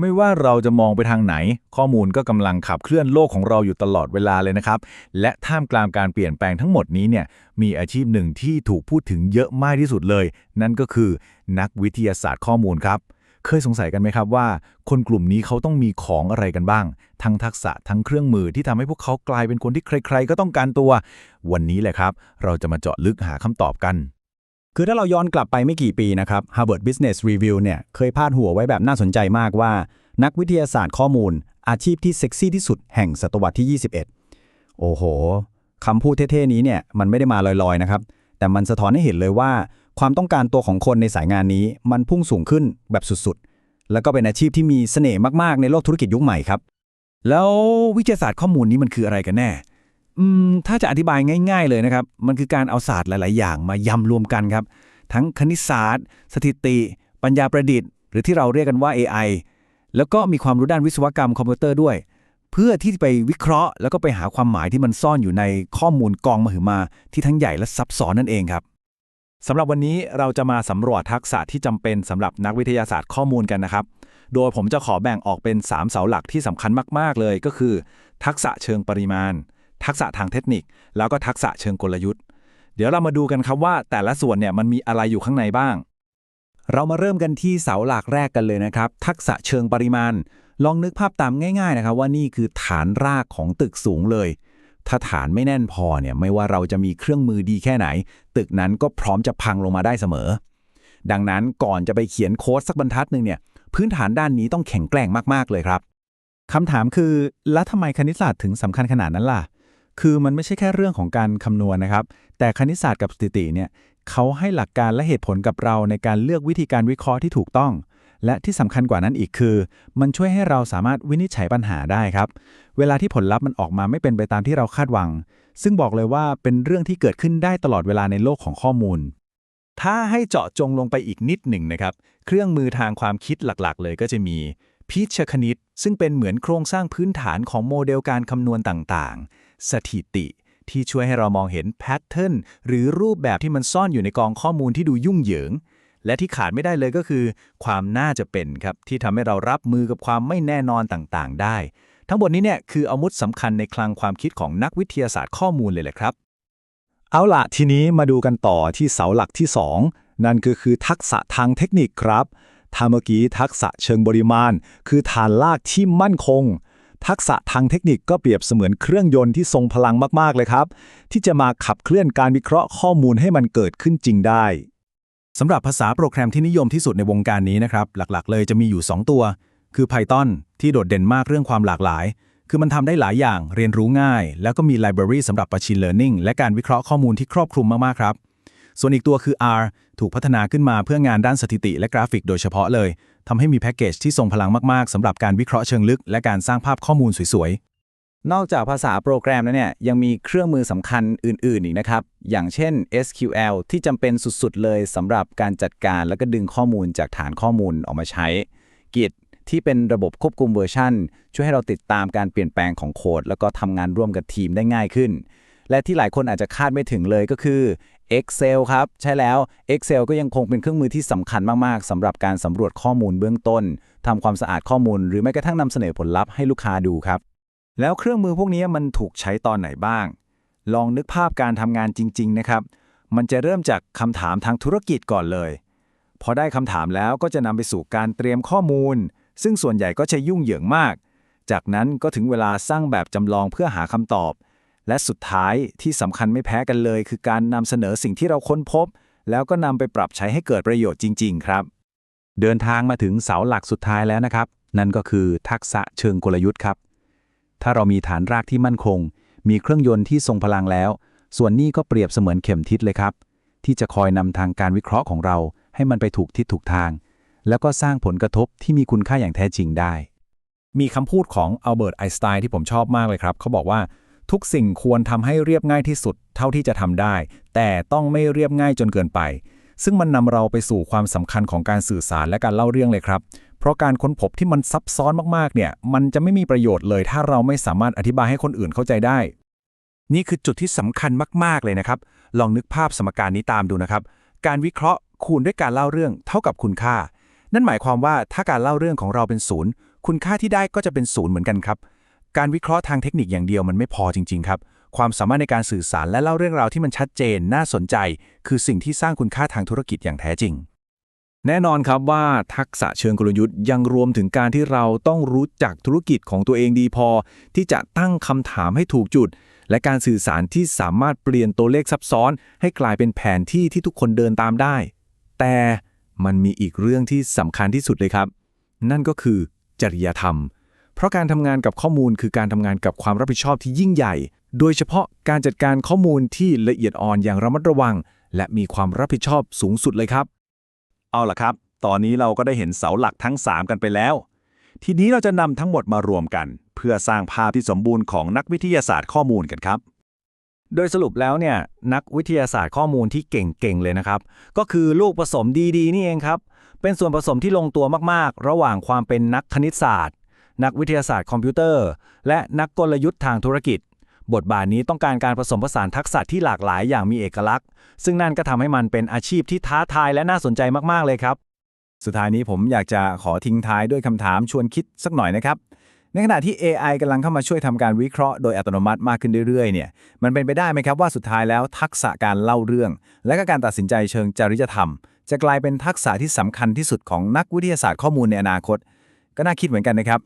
ไม่ว่าเราจะมองไปทางไหน ข้อมูลก็กำลังขับเคลื่อนโลกของเราอยู่ตลอดเวลาเลยนะครับ และท่ามกลางการเปลี่ยนแปลงทั้งหมดนี้เนี่ยมีอาชีพหนึ่งที่ถูกพูดถึงเยอะมากที่สุดเลย นั่นก็คือนักวิทยาศาสตร์ข้อมูลครับ เคยสงสัยกันไหมครับว่า คนกลุ่มนี้เขาต้องมีของอะไรกันบ้าง ทั้งทักษะทั้งเครื่องมือที่ทำให้พวกเขากลายเป็นคนที่ใคร ๆ ก็ต้องการตัว วันนี้แหละครับ เราจะมาเจาะลึกหาคำตอบกัน คือถ้าเราย้อนกลับไปไม่กี่ปีนะครับ Harvard Business Review เนี่ยเคยพาดหัวไว้แบบน่าสนใจมากว่า นักวิทยาศาสตร์ข้อมูล อาชีพที่เซ็กซี่ที่สุดแห่งศตวรรษที่ 21 โอ้โหคำพูดเท่ๆนี้เนี่ยมันไม่ได้มาลอยๆนะครับ แต่มันสะท้อนให้เห็นเลยว่า ความต้องการตัวของคนในสายงานนี้ มันพุ่งสูงขึ้นแบบสุดๆ แล้วก็เป็นอาชีพที่มีเสน่ห์มากๆในโลกธุรกิจยุคใหม่ครับ แล้ววิทยาศาสตร์ข้อมูลนี้มันคืออะไรกันแน่ ถ้าจะอธิบายง่าย ๆเลยนะครับ มันคือการเอาศาสตร์หลาย ๆ อย่างมายำรวมกันครับ ทั้งคณิตศาสตร์ สถิติ ปัญญาประดิษฐ์ หรือที่เราเรียกกันว่า AI แล้วก็มีความรู้ด้านวิศวกรรมคอมพิวเตอร์ด้วย เพื่อที่จะไปวิเคราะห์ แล้วก็ไปหาความหมายที่มันซ่อนอยู่ในข้อมูลกองมหึมาที่ทั้งใหญ่และซับซ้อนนั่นเองครับสำหรับวันนี้เราจะมาสำรวจทักษะที่จำเป็นสำหรับนักวิทยาศาสตร์ข้อมูลกันนะครับ โดยผมจะขอแบ่งออกเป็น 3 เสาหลักที่สำคัญมาก ๆ เลยก็คือ ทักษะเชิงปริมาณ ทักษะทางเทคนิค แล้วก็ทักษะเชิงกลยุทธ์ เดี๋ยวเรามาดูกันครับว่า แต่ละส่วนเนี่ยมันมีอะไรอยู่ข้างในบ้าง เรามาเริ่มกันที่เสาหลักแรกกันเลยนะครับ ทักษะเชิงปริมาณ ลองนึกภาพตามง่ายๆนะครับว่านี่คือฐานรากของตึกสูงเลย ถ้าฐานไม่แน่นพอเนี่ยไม่ว่าเราจะมีเครื่องมือดีแค่ไหน ตึกนั้นก็พร้อมจะพังลงมาได้เสมอ ดังนั้นก่อนจะไปเขียนโค้ดสักบรรทัดหนึ่งเนี่ยพื้นฐานด้านนี้ต้องแข็งแกร่งมากๆเลยครับคำถามคือ แล้วทำไมคณิตศาสตร์ถึงสำคัญขนาดนั้นล่ะ คือมันไม่ใช่แค่เรื่องของการคำนวณนะครับ แต่คณิตศาสตร์กับสถิติเนี่ยเขาให้หลักการและเหตุผลกับเราในการเลือกวิธีการวิเคราะห์ที่ถูกต้อง และที่สำคัญกว่านั้นอีกคือ มันช่วยให้เราสามารถวินิจฉัยปัญหาได้ครับ เวลาที่ผลลัพธ์มันออกมาไม่เป็นไปตามที่เราคาดหวัง ซึ่งบอกเลยว่าเป็นเรื่องที่เกิดขึ้นได้ตลอดเวลาในโลกของข้อมูล ถ้าให้เจาะจงลงไปอีกนิดหนึ่งนะครับ เครื่องมือทางความคิดหลักๆ เลยก็จะมีพิชคณิต ซึ่งเป็นเหมือนโครงสร้างพื้นฐานของโมเดลการคำนวณต่างๆ สถิติ ที่ช่วยให้เรามองเห็นแพทเทิร์นหรือรูปแบบที่มันซ่อนอยู่ในกองข้อมูลที่ดูยุ่งเหยิง และที่ขาดไม่ได้เลยก็คือ ความน่าจะเป็นครับที่ทำให้เรารับมือกับความไม่แน่นอนต่างๆ ได้ ทั้งหมดนี้เนี่ยคืออาวุธสำคัญในคลังความคิดของนักวิทยาศาสตร์ข้อมูลเลยแหละครับ เอาละทีนี้มาดูกันต่อที่เสาหลักที่ 2 นั่นก็คือทักษะทางเทคนิคครับถ้าเมื่อกี้ทักษะเชิงปริมาณ คือฐานลากที่มั่นคง ทักษะทางเทคนิคก็เปรียบเสมือนเครื่องยนต์ที่ทรงพลังมากๆเลยครับ ที่จะมาขับเคลื่อนการวิเคราะห์ข้อมูลให้มันเกิดขึ้นจริงได้สำหรับภาษาโปรแกรมที่นิยมที่สุดในวงการนี้นะครับ หลักๆ เลยจะมีอยู่ 2 ตัว คือ Python ที่โดดเด่นมากเรื่องความหลากหลาย คือมันทำได้หลายอย่าง เรียนรู้ง่าย แล้วก็มี library สำหรับ machine learning และการวิเคราะห์ข้อมูลที่ครอบคลุมมากๆครับ ส่วนอีกตัวคือ R ถูกพัฒนาขึ้นมาเพื่องานด้านสถิติและกราฟิกโดยเฉพาะเลย ทำให้มีแพ็กเกจที่ทรงพลังมากๆสำหรับการวิเคราะห์เชิงลึก และการสร้างภาพข้อมูลสวยๆ นอกจากภาษาโปรแกรมแล้วเนี่ยยังมีเครื่องมือสำคัญอื่นๆอีกนะครับ อย่างเช่น SQL ที่จำเป็นสุดๆ เลยสำหรับการจัดการแล้วก็ดึงข้อมูลจากฐานข้อมูลออกมาใช้ Git ที่เป็นระบบควบคุมเวอร์ชันช่วยให้เราติดตามการเปลี่ยนแปลงของโค้ดแล้วก็ทำงานร่วมกับทีมได้ง่ายขึ้น และที่หลายคนอาจจะคาดไม่ถึงเลยก็คือ Excel ครับ ใช่แล้ว Excel ก็ยังคงเป็นเครื่องมือที่สำคัญมาก ๆสำหรับการสำรวจข้อมูลเบื้องต้นทำความสะอาดข้อมูล หรือแม้กระทั่งนำเสนอผลลัพธ์ให้ลูกค้าดูครับ แล้วเครื่องมือพวกนี้มันถูกใช้ตอนไหนบ้าง ลองนึกภาพการทำงานจริง ๆ นะครับ มันจะเริ่มจากคำถามทางธุรกิจก่อนเลย พอได้คำถามแล้วก็จะนำไปสู่การเตรียมข้อมูล ซึ่งส่วนใหญ่ก็จะยุ่งเหยิงมาก จากนั้นก็ถึงเวลาสร้างแบบจำลองเพื่อหาคำตอบ และสุดท้ายที่สำคัญไม่แพ้กันเลย คือการนำเสนอสิ่งที่เราค้นพบ แล้วก็นำไปปรับใช้ให้เกิดประโยชน์จริง ๆ ครับ เดินทางมาถึงเสาหลักสุดท้ายแล้วนะครับ นั่นก็คือทักษะเชิงกลยุทธ์ครับ ถ้าเรามีฐานรากที่มั่นคง มีเครื่องยนต์ที่ทรงพลังแล้ว ส่วนนี้ก็เปรียบเสมือนเข็มทิศเลยครับ ที่จะคอยนำทางการวิเคราะห์ของเรา ให้มันไปถูกทิศถูกทาง แล้วก็สร้างผลกระทบที่มีคุณค่าอย่างแท้จริงได้ มีคำพูดของอัลเบิร์ตไอน์สไตน์ที่ผมชอบมากเลยครับเขาบอกว่า ทุกสิ่งควรทำให้เรียบง่ายที่สุดเท่าที่จะทำได้ แต่ต้องไม่เรียบง่ายจนเกินไป ซึ่งมันนำเราไปสู่ความสำคัญของการสื่อสารและการเล่าเรื่องเลยครับ เพราะการค้นพบที่มันซับซ้อนมากๆเนี่ย มันจะไม่มีประโยชน์เลย ถ้าเราไม่สามารถอธิบายให้คนอื่นเข้าใจได้ นี่คือจุดที่สำคัญมากๆเลยนะครับ ลองนึกภาพสมการนี้ตามดูนะครับ การวิเคราะห์คูณด้วยการเล่าเรื่องเท่ากับคุณค่า นั่นหมายความว่าถ้าการเล่าเรื่องของเราเป็นศูนย์คุณค่าที่ได้ก็จะเป็นศูนย์เหมือนกันครับ การวิเคราะห์ทางเทคนิคอย่างเดียวมันไม่พอจริง ๆ ครับ ความสามารถในการสื่อสารและเล่าเรื่องราวที่มันชัดเจน น่าสนใจ คือสิ่งที่สร้างคุณค่าทางธุรกิจอย่างแท้จริง แน่นอนครับว่าทักษะเชิงกลยุทธ์ยังรวมถึงการที่เราต้องรู้จักธุรกิจของตัวเองดีพอ ที่จะตั้งคำถามให้ถูกจุด และการสื่อสารที่สามารถเปลี่ยนตัวเลขซับซ้อน ให้กลายเป็นแผนที่ที่ทุกคนเดินตามได้ แต่มันมีอีกเรื่องที่สำคัญที่สุดเลยครับ นั่นก็คือจริยธรรม เพราะการทำงานกับข้อมูลคือการทำงานกับความรับผิดชอบที่ยิ่งใหญ่ โดยเฉพาะการจัดการข้อมูลที่ละเอียดอ่อนอย่างระมัดระวัง และมีความรับผิดชอบสูงสุดเลยครับ เอาล่ะครับ ตอนนี้เราก็ได้เห็นเสาหลักทั้ง 3 กันไปแล้ว ทีนี้เราจะนำทั้งหมดมารวมกัน เพื่อสร้างภาพที่สมบูรณ์ของนักวิทยาศาสตร์ข้อมูลกันครับ โดยสรุปแล้วเนี่ยนักวิทยาศาสตร์ข้อมูลที่เก่งๆเลยนะครับ ก็คือลูกผสมดีๆนี่เองครับ เป็นส่วนผสมที่ลงตัวมากๆ ระหว่างความเป็นนักคณิตศาสตร์ นักวิทยาศาสตร์คอมพิวเตอร์ และนักกลยุทธ์ทางธุรกิจ บทบาทนี้ต้องการการผสมผสานทักษะที่หลากหลายอย่างมีเอกลักษณ์ ซึ่งนั่นก็ทำให้มันเป็นอาชีพที่ท้าทายและน่าสนใจมากๆเลยครับ สุดท้ายนี้ผมอยากจะขอทิ้งท้ายด้วยคำถามชวนคิดสักหน่อยนะครับในขณะที่ AI กำลังเข้ามาช่วยทำการวิเคราะห์โดยอัตโนมัติมากขึ้นเรื่อยๆ เนี่ย มันเป็นไปได้ไหมครับว่าสุดท้ายแล้วทักษะการเล่าเรื่อง และก็การตัดสินใจเชิงจริยธรรม จะกลายเป็นทักษะที่สำคัญที่สุดของนักวิทยาศาสตร์ข้อมูลในอนาคต ก็น่าคิดเหมือนกันนะครับ